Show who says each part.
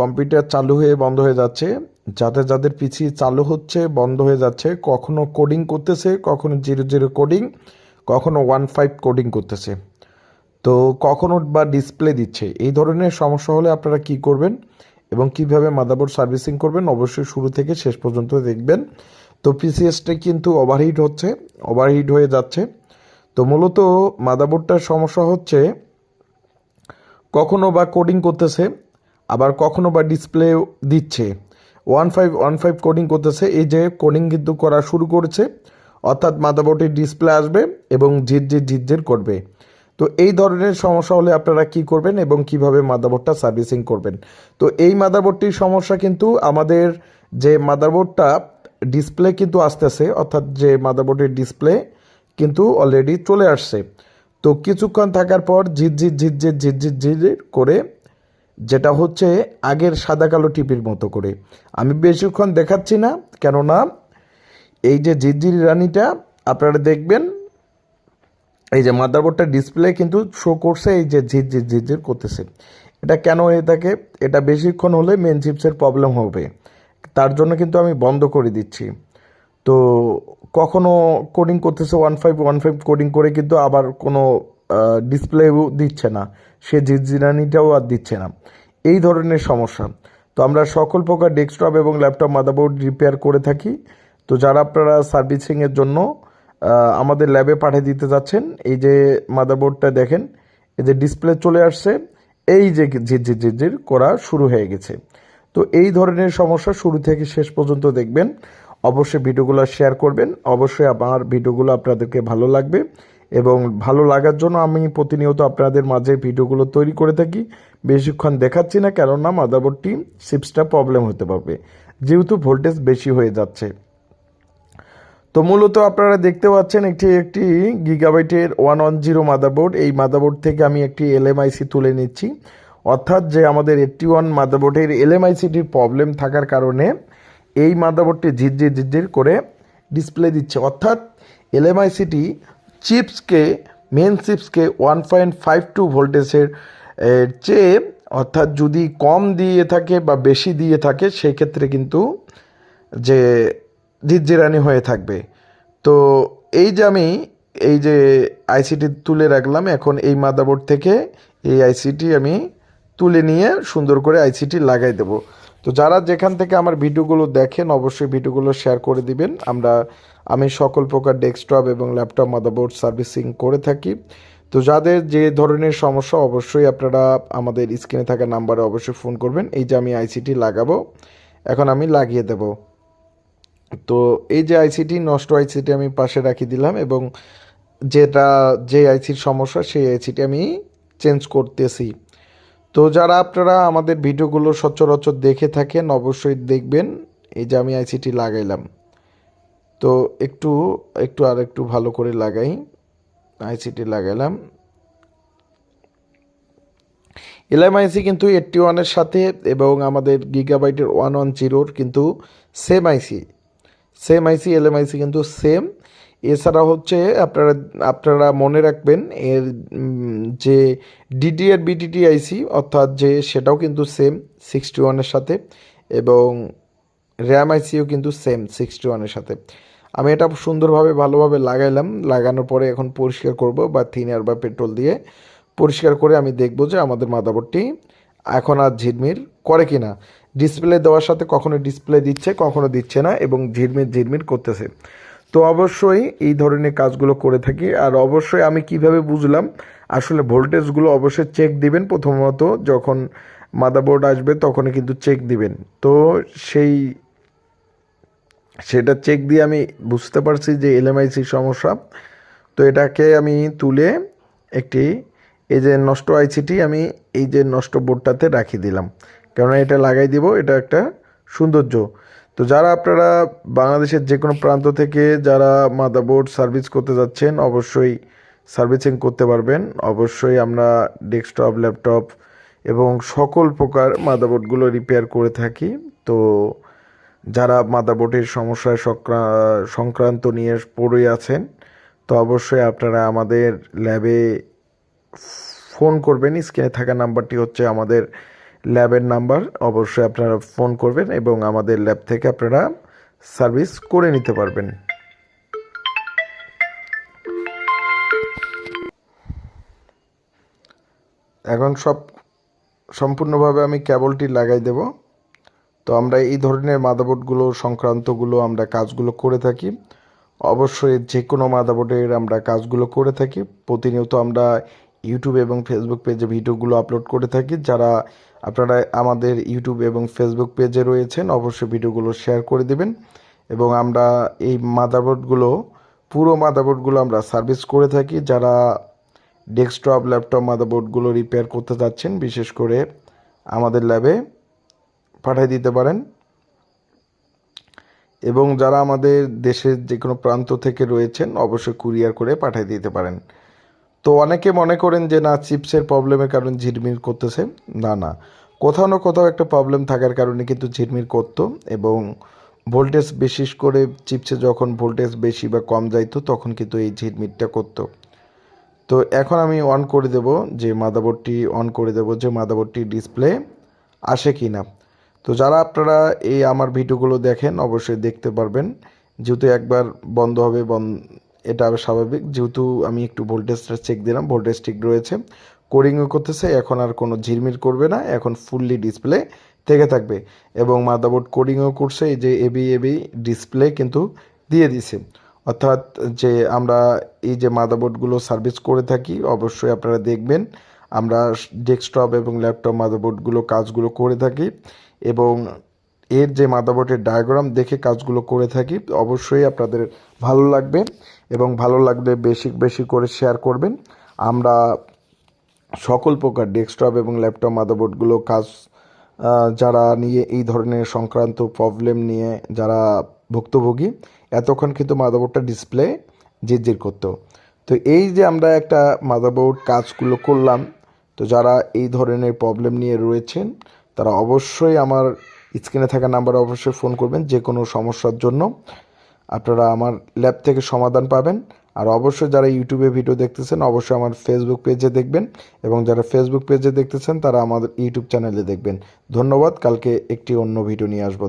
Speaker 1: Computer চালু হয়ে বন্ধ হয়ে যাচ্ছে। যাদের যাদের পিসি চালু হচ্ছে, বন্ধ হয়ে যাচ্ছে। কখনো কোডিং করতেছে, কখনো জিরো জিরো কোডিং কখনো ওয়ান ফাইভ কোডিং করতেছে। তো কখনো বা ডিসপ্লে দিচ্ছে। এই ধরনের সমস্যা হলে আপনারা কি করবেন এবং কীভাবে মাদারবোর্ড সার্ভিসিং করবেন অবশ্যই শুরু থেকে শেষ পর্যন্ত দেখবেন। তো পিসিএসটা কিন্তু ওভারহিট হচ্ছে ওভারহিট হয়ে যাচ্ছে। তো মূলত মাদারবোর্ডটার সমস্যা হচ্ছে, কখনো বা কোডিং করতেছে আবার কখনো বা ডিসপ্লে দিচ্ছে। One five one five coding করতেছে। এই যে কোডিং কিন্তু করা শুরু করেছে, অর্থাৎ মাদারবোর্ডের ডিসপ্লে আসবে এবং ঝিরঝির ঝিরঝির করবে। তো এই ধরনের সমস্যা হলে আপনারা কি করবেন এবং কীভাবে মাদারবোর্ডটা সার্ভিসিং করবেন? তো এই মাদারবোর্ডটির সমস্যা কিন্তু আমাদের যে মাদারবোর্ডটা ডিসপ্লে কিন্তু আসতেছে, অর্থাৎ যে মাদারবোর্ডের ডিসপ্লে কিন্তু অলরেডি চলে আসছে। তো কিছুক্ষণ থাকার পর ঝিরঝির ঝিরঝির ঝিরঝির ঝিরঝির করে যেটা হচ্ছে আগের সাদা কালো টিপির মতো করে। আমি বেশিক্ষণ দেখাচ্ছি না, কেননা এই যে ঝিরঝির রানিটা, আপনারা দেখবেন, এই যে মাদারবোর্ডটা ডিসপ্লে কিন্তু শো করছে এই যে ঝিরঝির ঝিরঝির করতেছে। এটা কেন হয়ে থাকে? এটা বেশিক্ষণ হলে মেন চিপসের প্রবলেম হবে। তার জন্য কিন্তু আমি বন্ধ করে দিচ্ছি। তো কখনো কোডিং করতেছে one five one five coding করে কিন্তু আবার কোনো ডিসপ্লেও দিচ্ছে না। সে ঝিরঝিরানিটাও আর দিচ্ছে না। এই ধরনের সমস্যা। তো আমরা সকল প্রকার ডেস্কটপ এবং ল্যাপটপ মাদারবোর্ড রিপেয়ার করে থাকি। তো যারা আপনারা সার্ভিসিংয়ের জন্য আমাদের ল্যাবে পাঠিয়ে দিতে যাচ্ছেন, এই যে মাদারবোর্ডটা দেখেন, এই যে ডিসপ্লে চলে আসছে, এই যে ঝিরঝির ঝিরঝির করা শুরু হয়ে গেছে। তো এই ধরনের সমস্যা শুরু থেকে শেষ পর্যন্ত দেখবেন। অবশ্যই ভিডিওগুলো শেয়ার করবেন। অবশ্যই আমার ভিডিওগুলো আপনাদেরকে ভালো লাগবে। এবং ভালো লাগার জন্য আমি প্রতিনিয়ত আপনাদের মাঝে ভিডিওগুলো তৈরি করে থাকি। বেশিক্ষণ দেখাচ্ছি না, কেননা মাদারবোর্ডটি সিপসটা প্রবলেম হতে পারবে, যেহেতু ভোল্টেজ বেশি হয়ে যাচ্ছে। তো মূলত আপনারা দেখতে পাচ্ছেন একটি একটি গিগাবাইটের ওয়ান ওয়ান জিরো মাদারবোর্ড। এই মাদারবোর্ড থেকে আমি একটি এলএমআইসি তুলে নিচ্ছি। অর্থাৎ যে আমাদের এইটটি ওয়ান মাদারবোর্ডের এলএমআইসিটির প্রবলেম থাকার কারণে এই মাদারবোর্ডটি ঝিরঝির ঝিরঝির করে ডিসপ্লে দিচ্ছে। অর্থাৎ এলএমআইসিটি চিপসকে মেন চিপসকে ওয়ান পয়েন্ট ফাইভ টু ভোল্টেজের চেয়ে, অর্থাৎ যদি কম দিয়ে থাকে বা বেশি দিয়ে থাকে সেই ক্ষেত্রে কিন্তু যে ঝিরঝিরানি হয়ে থাকবে। তো এই যে আমি এই যে আইসিটি তুলে রাখলাম, এখন এই মাদারবোর্ড থেকে এই আইসিটি আমি তুলে নিয়ে সুন্দর করে আইসিটি লাগাই দেব। তো যারা যেখান থেকে আমার ভিডিওগুলো দেখেন, অবশ্যই ভিডিওগুলো শেয়ার করে দিবেন। আমরা, আমি সকল প্রকার ডেস্কটপ এবং ল্যাপটপ মাদারবোর্ড সার্ভিসিং করে থাকি। তো যাদের যে ধরনের সমস্যা, অবশ্যই আপনারা আমাদের স্ক্রিনে থাকা নাম্বারে অবশ্যই ফোন করবেন। এই যে আমি আইসিটি লাগাবো, এখন আমি লাগিয়ে দেবো। তো এই যে আইসিটি নষ্ট আইসিটি আমি পাশে রাখি দিলাম এবং যেটা, যে আইসির সমস্যা, সেই আইসিটি আমি চেঞ্জ করতেছি। তো যারা আপনারা আমাদের ভিডিওগুলো সচরাচর দেখে থাকেন, অবশ্যই দেখবেন। এই যে আমি আইসিটি লাগাইলাম। তো একটু একটু আর একটু ভালো করে লাগাই। আইসিটি লাগাইলাম। এলএমআইসি কিন্তু এইটটি ওয়ানের সাথে এবং আমাদের গিগাবাইটের ওয়ান ওয়ান জিরোর কিন্তু সেম আইসি। সেম আইসি এলএমআইসি কিন্তু সেম এছাড়া হচ্ছে আপনারা আপনারা মনে রাখবেন, এর যে ডিডিআর বিটিটি আইসি অর্থাৎ যে সেটাও কিন্তু সেম সিক্সটি ওয়ানের সাথে, এবং র্যাম আইসিও কিন্তু সেম সিক্সটি ওয়ানের সাথে। আমি এটা সুন্দরভাবে, ভালোভাবে লাগাইলাম, লাগানোর পরে এখন পরিষ্কার করব, বা থিনার বা পেট্রোল দিয়ে পরিষ্কার করে আমি দেখব যে আমাদের মাদারবোর্ডটি এখন আর ঝিরমির করে কিনা। ডিসপ্লে দেওয়ার সাথে কখনো ডিসপ্লে দিচ্ছে, কখনো দিচ্ছে না, এবং ঝিরমির ঝিরমির করতেছে। তো অবশ্যই এই ধরনের কাজগুলো করে থাকি। আর অবশ্যই আমি কীভাবে বুঝলাম, আসলে ভোল্টেজগুলো অবশ্যই চেক দিবেন প্রথমত। যখন মাদারবোর্ড আসবে তখনই কিন্তু চেক দিবেন। তো সেই, সেটা চেক দিয়ে আমি বুঝতে পারছি যে এলএমআইসির সমস্যা। তো এটাকে আমি তুলে একটি, এই যে নষ্ট আইসিটি আমি এই যে নষ্ট বোর্ডটাতে রাখি দিলাম। কেননা এটা লাগাই দিব, এটা একটা সৌন্দর্য। তো যারা আপনারা বাংলাদেশের যে কোনো প্রান্ত থেকে যারা মাদারবোর্ড সার্ভিস করতে যাচ্ছেন, অবশ্যই সার্ভিসিং করতে পারবেন। অবশ্যই আমরা ডেস্কটপ ল্যাপটপ এবং সকল প্রকার মাদারবোর্ডগুলো রিপেয়ার করে থাকি। তো যারা মাদারবোর্ডের সমস্যায় সংক্রান্ত নিয়ে পড়ে আছেন, তো অবশ্যই আপনারা আমাদের ল্যাবে ফোন করবেন। স্ক্রিনে থাকা নাম্বারটি হচ্ছে আমাদের ল্যাবের নাম্বার অবশ্যই আপনারা ফোন করবেন এবং আমাদের ল্যাব থেকে আপনারা সার্ভিস করে নিতে পারবেন। এখন সব সম্পূর্ণভাবে আমি কেবলটি লাগাই দেব। তো আমরা এই ধরনের মাদাবোর্ডগুলো সংক্রান্তগুলো আমরা কাজগুলো করে থাকি। অবশ্যই যে কোনো মাদাবোর্ডের আমরা কাজগুলো করে থাকি। প্রতিনিয়ত আমরা ইউটিউব এবং ফেসবুক পেজে ভিডিওগুলো আপলোড করে থাকি। যারা আপনারা আমাদের ইউটিউব এবং ফেসবুক পেজে রয়েছেন, অবশ্যই ভিডিওগুলো শেয়ার করে দেবেন। এবং আমরা এই মাদারবোর্ডগুলো পুরো মাদারবোর্ডগুলো আমরা সার্ভিস করে থাকি। যারা ডেস্কটপ ল্যাপটপ মাদারবোর্ডগুলো রিপেয়ার করতে যাচ্ছেন বিশেষ করে আমাদের ল্যাবে পাঠিয়ে দিতে পারেন। এবং যারা আমাদের দেশের যে কোনো প্রান্ত থেকে রয়েছেন, অবশ্যই কুরিয়ার করে পাঠিয়ে দিতে পারেন। তো অনেকে মনে করেন যে, না, চিপসের প্রবলেমের কারণে ঝিরমির করতেছে। না না। কোথাও না কোথাও একটা প্রবলেম থাকার কারণে কিন্তু ঝিরমির করতো এবং ভোল্টেজ বিশেষ করে চিপসে যখন ভোল্টেজ বেশি বা কম যাইতো, তখন কিন্তু এই ঝিরমিরটা করতো। তো এখন আমি অন করে দেব যে মাদাবোর্ডটি অন করে দেব যে মাদাবোর্ডটি ডিসপ্লে আসে কি না তো যারা আপনারা এই আমার ভিডিওগুলো দেখেন, অবশ্যই দেখতে পারবেন। যেহেতু একবার বন্ধ হবে এটা স্বাভাবিক। যেহেতু আমি একটু ভোল্টেজটা চেক দিলাম ভোল্টেজ ঠিক রয়েছে। কোডিংও করতেছে, এখন আর কোনো ঝিরমির করবে না, এখন ফুললি ডিসপ্লে থেকে থাকবে। এবং মাদাবোর্ড কোডিংও করছে, এই যে এবি এবি ডিসপ্লে কিন্তু দিয়ে দিছে। অর্থাৎ যে আমরা এই যে মাদারবোর্ডগুলো সার্ভিস করে থাকি, অবশ্যই আপনারা দেখবেন, আমরা ডেস্কটপ এবং ল্যাপটপ মাদাবোর্ডগুলো কাজগুলো করে থাকি। এবং এর যে মাদারবোর্ডের ডায়াগ্রাম দেখে কাজগুলো করে থাকি, অবশ্যই আপনাদের ভালো লাগবে এবং ভালো লাগলে বেশি বেশি করে শেয়ার করবেন। আমরা সকল প্রকার ডেস্কটপ এবং ল্যাপটপ মাদারবোর্ডগুলো কাজ যারা নিয়ে এই ধরনের সংক্রান্ত প্রবলেম নিয়ে যারা ভুক্তভোগী, এতক্ষণ কিন্তু মাদারবোর্ডটা ডিসপ্লে জিরজির করতো। তো এই যে আমরা একটা মাদারবোর্ড কাজগুলো করলাম, তো যারা এই ধরনের প্রবলেম নিয়ে রয়েছেন, তারা অবশ্যই আমার স্ক্রিনে থাকা নাম্বারে অবশ্যই ফোন করবেন, যে কোনো সমস্যার জন্য। আপনারা আমার ল্যাব থেকে সমাধান পাবেন। আর অবশ্যই যারা ইউটিউবে ভিডিও দেখতেছেন, অবশ্যই আমার ফেসবুক পেজে দেখবেন। এবং যারা ফেসবুক পেজে দেখতেছেন, তারা আমাদের ইউটিউব চ্যানেলে দেখবেন। ধন্যবাদ, কালকে একটি অন্য ভিডিও নিয়ে আসব।